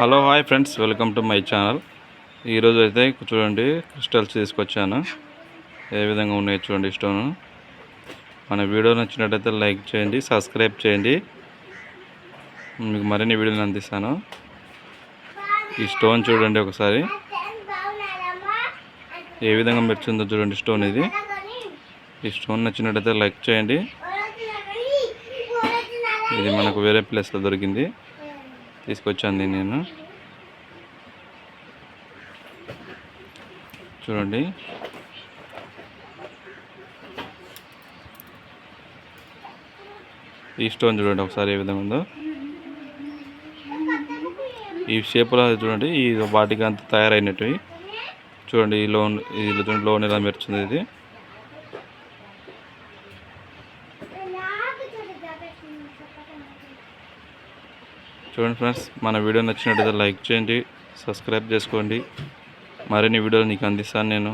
Hello hi friends. Welcome to my channel. ఈరోజు అయితే చూడండి క్రిస్టల్స్ తీసుకొచ్చాను. ఏ విధంగా ఉన్నాయి చూడండి స్టోన్. మన వీడియో నచ్చినట్టయితే లైక్ చేయండి సబ్స్క్రైబ్ చేయండి. మీకు మరిన్ని వీడియోలు అందిస్తాను. ఈ స్టోన్ చూడండి ఒకసారి. ఏ విధంగా మెరిచిందో చూడండి స్టోన్ ఇది. ఈ స్టోన్ నచ్చినట్టయితే లైక్ చేయండి. ఇది మనకు వేరే ప్లేస్లో దొరికింది. తీసుకొచ్చాను నేను. చూడండి. ఈ స్టోన్ చూడండి ఒకసారి ఏ విధంగా ఉందో. ఈ షేప్లో చూడండి ఈ వాటికి అంత తయారైనవి చూడండి ఈ లోన్ ఈ చూడండి లోన్ ఎలా మెరుచుంది ఇది. చూడండి ఫ్రెండ్స్ మన వీడియో నచ్చినట్టయితే లైక్ చేయండి సబ్స్క్రైబ్ చేసుకోండి. మరిన్ని వీడియోలు నీకు అందిస్తాను నేను.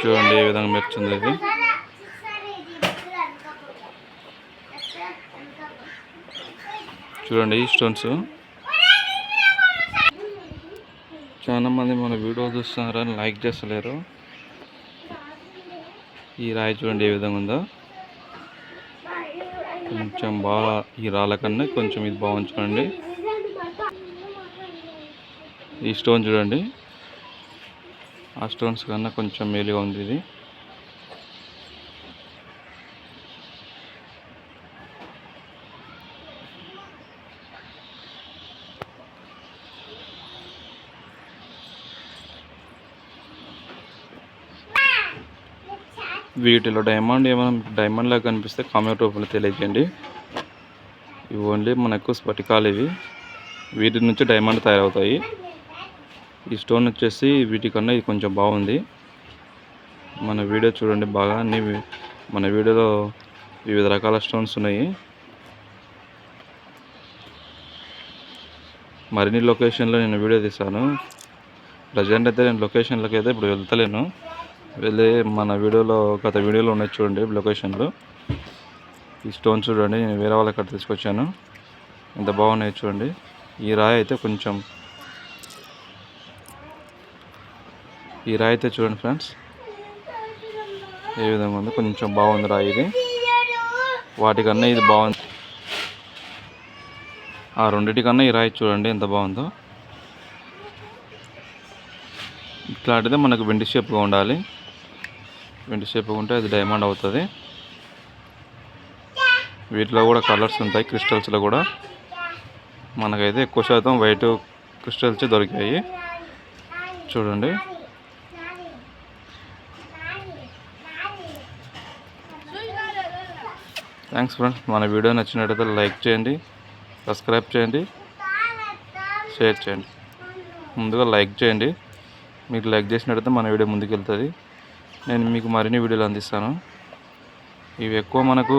చూడండి ఏ విధంగా మెచ్చింది ఇది. చూడండి ఈ స్టోన్స్ చాలా మంది మన వీడియో చూస్తున్నారు అని లైక్ చేస్తలేరు. ఈ రాయి చూడండి ఏ విధంగా ఉందో. కొంచెం బాగా ఈ రాళ్ళ కన్నా కొంచెం ఇది బాగుంది చూడండి ఈ స్టోన్ చూడండి. ఆ స్టోన్స్ కన్నా కొంచెం మేలుగా ఉంది ఇది. వీటిలో డైమండ్ ఏమైనా డైమండ్ లాగా కనిపిస్తే కామెంట్ రూపంలో తెలియజేయండి. ఇవి ఓన్లీ మనకు స్ఫటికాలు ఇవి. వీటి నుంచి డైమండ్ తయారవుతాయి. ఈ స్టోన్ వచ్చేసి వీటికన్నా ఇది కొంచెం బాగుంది. మన వీడియో చూడండి బాగా. అన్ని మన వీడియోలో వివిధ రకాల స్టోన్స్ ఉన్నాయి. మరిన్ని లొకేషన్లో నేను వీడియో తీశాను. ప్రజెంట్ అయితే నేను లొకేషన్లోకి అయితే ఇప్పుడు వెళ్తలేను. వెళ్ళి మన వీడియోలో గత వీడియోలో ఉన్నాయి చూడండి లొకేషన్లు. ఈ స్టోన్ చూడండి నేను వేరే వాళ్ళ అక్కడ తీసుకొచ్చాను. ఎంత బాగున్నాయి చూడండి. ఈ రాయి అయితే కొంచెం ఈ రాయి అయితే చూడండి ఫ్రెండ్స్. ఏ విధంగా ఉంది? కొంచెం బాగుంది రాయి ఇది. వాటికన్నా ఇది బాగుంది. ఆ రెండింటికన్నా ఈ రాయి చూడండి ఎంత బాగుందో. ఇట్లాంటిదే మనకు వెండి షేప్గా ఉండాలి. వెండి షేప్ ఉంటే అది డైమండ్ అవుతుంది. వీటిలో కూడా కలర్స్ ఉంటాయి క్రిస్టల్స్లో కూడా. మనకైతే ఎక్కువ శాతం వైట్ క్రిస్టల్స్ దొరికాయి. చూడండి. థ్యాంక్స్ ఫ్రెండ్స్ మన వీడియో నచ్చినట్టయితే లైక్ చేయండి సబ్స్క్రైబ్ చేయండి షేర్ చేయండి. ముందుగా లైక్ చేయండి. మీరు లైక్ చేసినట్టయితే మన వీడియో ముందుకు వెళ్తుంది నేను మీకు మరిన్ని వీడియోలు అందిస్తాను. ఇవి ఎక్కువ మనకు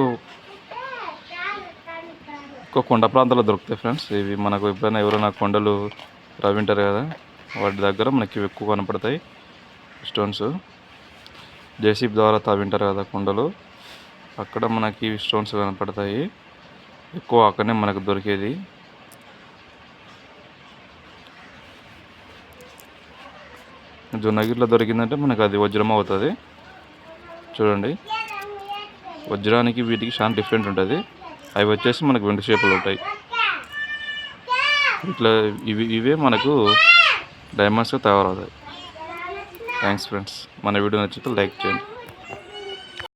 ఎక్కువ కొండ ప్రాంతాల్లో దొరుకుతాయి ఫ్రెండ్స్. ఇవి మనకు ఎప్పుడైనా ఎవరైనా కొండలు రవింటారు కదా వాటి దగ్గర మనకి ఎక్కువ కనపడతాయి. స్టోన్స్. జేసీబీ ద్వారా తవ్వింటారు కదా కొండలు. అక్కడ మనకి స్టోన్స్ కనపడతాయి. ఎక్కువ అక్కడనే మనకు దొరికేది. జొన్నగిరిలో దొరికిందంటే మనకు అది వజ్రం అవుతుంది. చూడండి. వజ్రానికి వీటికి చాలా డిఫరెంట్ ఉంటుంది. అవి వచ్చేసి మనకు వెండి షేపులు ఉంటాయి. ఇట్లా ఇవి ఇవే మనకు డైమండ్స్గా తయారవుతాయి. థ్యాంక్స్ ఫ్రెండ్స్ మన వీడియో నచ్చితే లైక్ చేయండి.